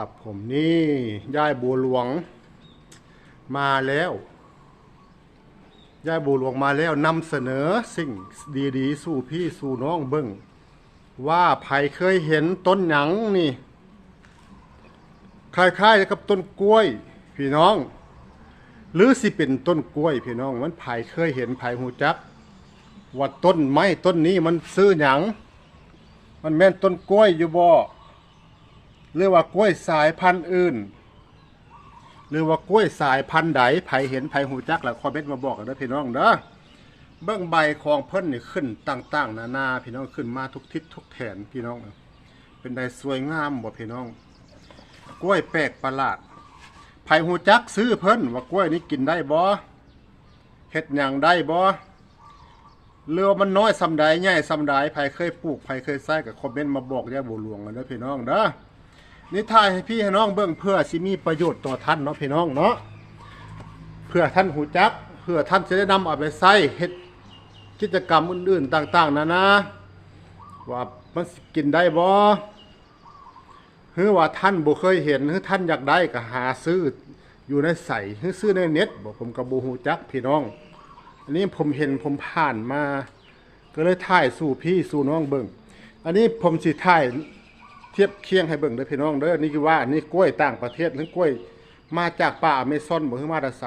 ครับผมนี่ยายบัวหลวงมาแล้วยายบัวหลวงมาแล้วนำเสนอสิ่งดีๆ สู่พี่สู่น้องเบิ่งว่าไผเคยเห็นต้นหยังนี่คล้ายๆกับต้นกล้วย พี่น้อง หรือสิเป็นต้นกล้วย พี่น้อง มันไผเคยเห็นไผหูจัก ว่าต้นไม้ต้นนี้มันซื้อหยังมันแม่นต้นกล้วยอยู่บ่ หรือว่ากล้วยสายพันธุ์อื่น หรือว่ากล้วยสายพันธุ์ใดไผเห็นไผหูจักแล้วคอมเมนต์มาบอกกันเด้อพี่น้องเด้อเบื้องใบของเพิ่นนี่ขึ้นต่างๆนานาพี่น้องขึ้นมาทุกทิศทุกแถนพี่น้อง เป็นใดสวยงามบ่พี่น้อง กล้วยแปลกประหลาดไผหูจักซื้อเพิ่นว่ากล้วยนี้กินได้บ่เฮ็ดหยังได้บ่เรือว่ามันน้อยซำใดใหญ่ซำใดไผเคยปลูกไผเคยใส่ก็คอมเมนต์มาบอกย่าบัวหลวงกันเด้อพี่น้องเด้อ นี่ถ่ายให้พี่ให้น้องเบิ่งเพื่อสิมีประโยชน์ต่อท่านเนาะพี่น้องเนาะเพื่อท่านหูจักเพื่อท่านจะได้นำเอาไปใช้เฮ็ดกิจกรรมอื่นๆต่าง ๆนานาว่ามันสิกินได้บ่หรือว่าท่านบ่เคยเห็นหรือท่านอยากได้ก็หาซื้ออยู่ในใส่หรือซื้อในเน็ตบ่ผมก็บ่ฮู้จักพี่น้อง อันนี้ผมเห็นผมผ่านมา ก็เลยถ่ายสู่พี่สู่น้องเบิ่งอันนี้ผมสิถ่าย ทียบเคียงให้เบิ่งเด้อพี่น้องเด้อนี่คือว่านี่กล้วยต่างประเทศหรือกล้วยมาจากป่าอเมซอนบ่คือมาแต่ไส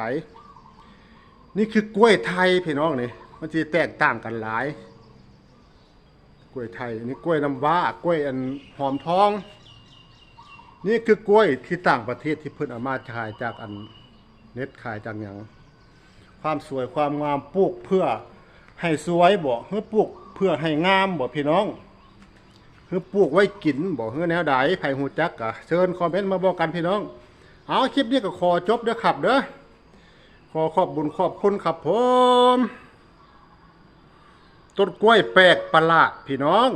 นี่คือกล้วยไทยพี่น้องนี่มันสิแตกต่างกันหลาย กล้วยไทยอันนี่กล้วยน้ำว้ากล้วยอันหอมทอง นี่คือกล้วยที่ต่างประเทศที่เพิ่นเอามาขายจากอันเน็ตขายจากหยังความสวยความงามปลูกเพื่อให้สวยบ่เพื่อปลูกเพื่อให้งามบ่พี่น้อง คือปลูกไว้กินบอกเฮือแนวใดไผหูจักกะเชิญคอมเมนต์มาบอกกันพี่น้อง เอาคลิปนี้ก็ขอจบเด้อครับเด้อขอขอบบุญขอบคุณครับผมต้นกล้วยแปลกประหลาดพี่น้อง